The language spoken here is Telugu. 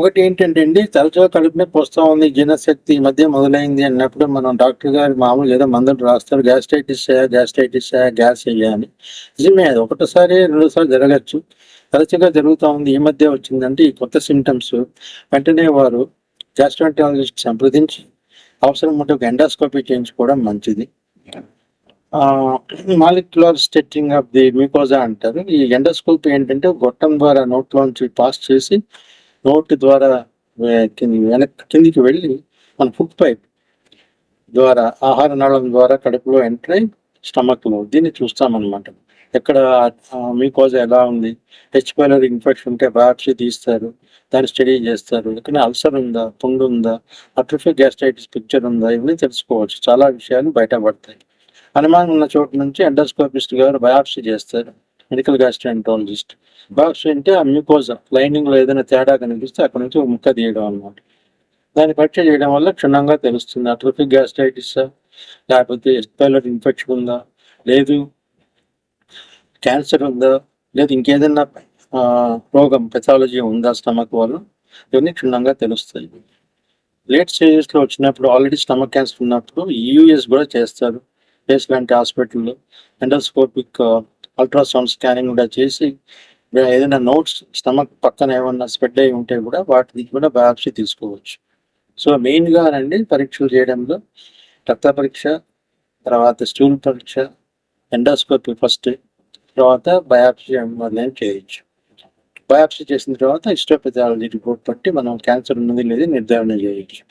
ఒకటి ఏంటంటే అండి తరచుగా కడుపు నొప్పి వస్తూ ఉంది జీర్ణశక్తి ఈ మధ్య మొదలైంది అన్నప్పుడు మనం డాక్టర్ గారు మామూలు ఏదో మందులు రాస్తారు గ్యాస్ట్రైటిస్ గ్యాస్ట్రైటిస్ గ్యాస్ అయ్యా అని. నిజమే అది ఒకటోసారి రెండోసారి జరగచ్చు. తరచుగా జరుగుతూ ఉంది ఈ మధ్య వచ్చిందంటే ఈ కొత్త సిమ్టమ్స్ వెంటనే వారు గ్యాస్ట్రాంటాలజిస్ట్ సంప్రదించి అవసరం ఉంటే ఒక ఎండాస్కోపీ చేయించుకోవడం మంచిది. Molecular stretching of the mucosa అంటారు. ఈ ఎండోస్కోపీ ఏంటంటే గొట్టం ద్వారా నోట్లోంచి పాస్ చేసి నోటి ద్వారా వెనక్కి వెనక్ కిందికి వెళ్ళి మన ఫుడ్ పైప్ ద్వారా ఆహార నాళం ద్వారా కడుపులో ఎంటర్ అయి స్టమక్లో దీన్ని చూస్తామన్నమాట. ఎక్కడ మీకోజా ఎలా ఉంది హెచ్ పైలర్ ఇన్ఫెక్షన్ ఉంటే బయాప్సీ తీస్తారు దాన్ని స్టడీ చేస్తారు ఎక్కడ అల్సర్ ఉందా పుండు ఉందా అట్రిఫిక్ గ్యాస్ట్రైటిస్ పిక్చర్ ఉందా ఇవన్నీ తెలుసుకోవచ్చు. చాలా విషయాలు బయటపడతాయి. అనుమానం ఉన్న చోటు నుంచి ఎండోస్కోపిస్ట్ గారు బయాప్సీ చేస్తారు. మెడికల్ గ్యాస్ట్రాంటాలజిస్ట్ బాక్స్ అంటే ఆ మ్యూకోజా లైనింగ్లో ఏదైనా తేడా కనిపిస్తే అక్కడ నుంచి ఒక ముక్క తీయడం అనమాట దాన్ని పరీక్ష చేయడం వల్ల క్షుణ్ణంగా తెలుస్తుంది. అట్రోఫిక్ గ్యాస్ట్రైటిస్ లేకపోతే ఎస్పైలర్ ఇన్ఫెక్షన్ ఉందా? లేదు. క్యాన్సర్ ఉందా? లేదు ఇంకేదైనా రోగం పెథాలజీ ఉందా స్టమక్ వల్ల? ఇవన్నీ క్షుణ్ణంగా తెలుస్తాయి. లేట్ స్టేజెస్లో వచ్చినప్పుడు ఆల్రెడీ స్టమక్ క్యాన్సర్ ఉన్నప్పుడు యూఎస్ కూడా చేస్తారు. కేస్ లాంటి హాస్పిటల్లో ఎండోస్కోపిక్ అల్ట్రాసౌండ్ స్కానింగ్ కూడా చేసి ఏదైనా నోట్స్ స్టమక్ పక్కన ఏమన్నా స్ప్రెడ్ అయి ఉంటే కూడా వాటిని కూడా బయాప్సీ తీసుకోవచ్చు. సో మెయిన్గా అండి పరీక్షలు చేయడంలో. రక్త పరీక్ష తర్వాత స్టూల్ పరీక్ష ఎండోస్కోపీ ఫస్ట్ తర్వాత బయాప్సీ మొదలైన చేయొచ్చు. బయాప్సీ చేసిన తర్వాత హిస్టోపెథాలజీ రిపోర్ట్ బట్టి మనం క్యాన్సర్ ఉన్నది లేదా నిర్ధారణ చేయొచ్చు.